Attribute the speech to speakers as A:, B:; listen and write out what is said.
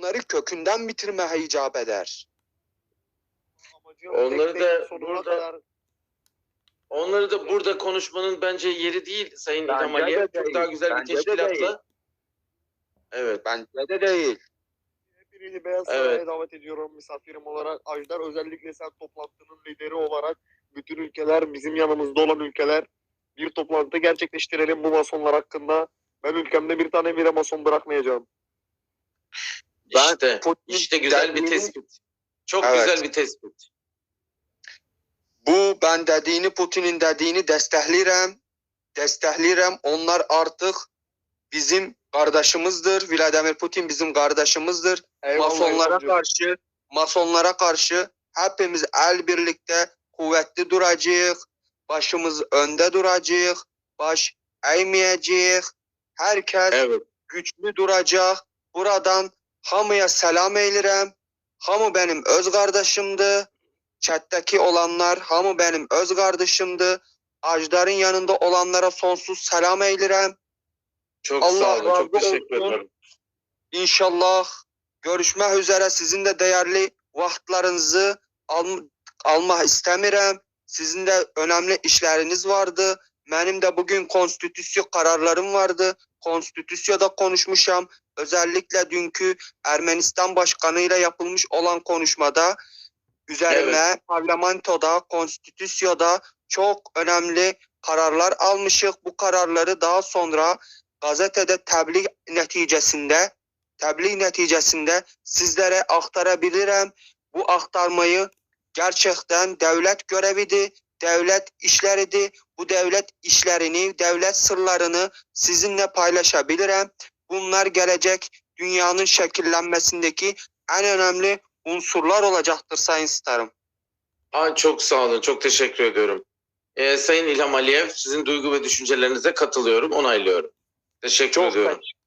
A: bunları kökünden bitirmeye icap eder.
B: Onları da burada-
C: kadar
B: Onları da burada konuşmanın bence yeri değil Sayın
A: Bence
B: İlham Aliyev.
A: de
B: Çok
A: değil.
B: daha güzel bir
A: Bence de
B: teşkilatla.
A: değil.
B: Evet.
A: Bence de değil.
C: hepinizi Beyaz
B: Evet.
C: Saray'a davet ediyorum misafirim olarak. Ajdar özellikle sen toplantının lideri olarak bütün ülkeler bizim yanımızda olan ülkeler bir toplantı gerçekleştirelim bu masonlar hakkında. Ben ülkemde bir tane bile mason bırakmayacağım.
A: Ben
B: işte, işte güzel bir tespit. Çok
A: Evet.
B: güzel bir tespit.
A: Bu ben dediğini Putin'in dediğini destekleyirəm. Destekleyirəm. Onlar artık bizim kardeşimizdir. Vladimir Putin bizim kardeşimizdir.
C: Eyvallah
A: Masonlara karşı masonlara karşı hepimiz el birlikte kuvvetli duracağıq. Başımız önde duracağıq. Baş eğmeyeceğiz. Herkes
B: Evet.
A: güçlü duracaq. Buradan hamıya selam eylirəm. Hamı benim öz kardeşimdi. Chat'teki olanlar hamı benim öz kardeşimdi. Ajdar'ın yanında olanlara sonsuz selam eylirəm.
B: Çok
A: Allah
B: sağ olun. Çok teşekkür ederim.
A: İnşallah görüşmek üzere. Sizin de değerli vaxtlarınızı al almaq istəmirəm. Sizin de önemli işleriniz vardı. Benim de bugün konstitüsyon kararlarım vardı. Konstitüsyada konuşmuşam. Özellikle dünkü Ermenistan başkanıyla yapılmış olan konuşmada üzerine parlamentoda, konstitüsyoda çok önemli kararlar almışık. Bu kararları daha sonra gazetede tebliğ neticesinde tebliğ neticesinde sizlere aktarabilirim. Bu aktarmayı gerçekten devlet görevidir, devlet işleridir. Bu devlet işlerini, devlet sırlarını sizinle paylaşabilirim. Bunlar gelecek dünyanın şekillenmesindeki en önemli unsurlar olacaktır Sayın Starım.
B: Aa, çok sağ olun. Çok teşekkür ediyorum. Ee, Sayın İlham Aliyev sizin duygu ve düşüncelerinize katılıyorum. Onaylıyorum. Teşekkür
A: Çok
B: ediyorum.
A: teşekkür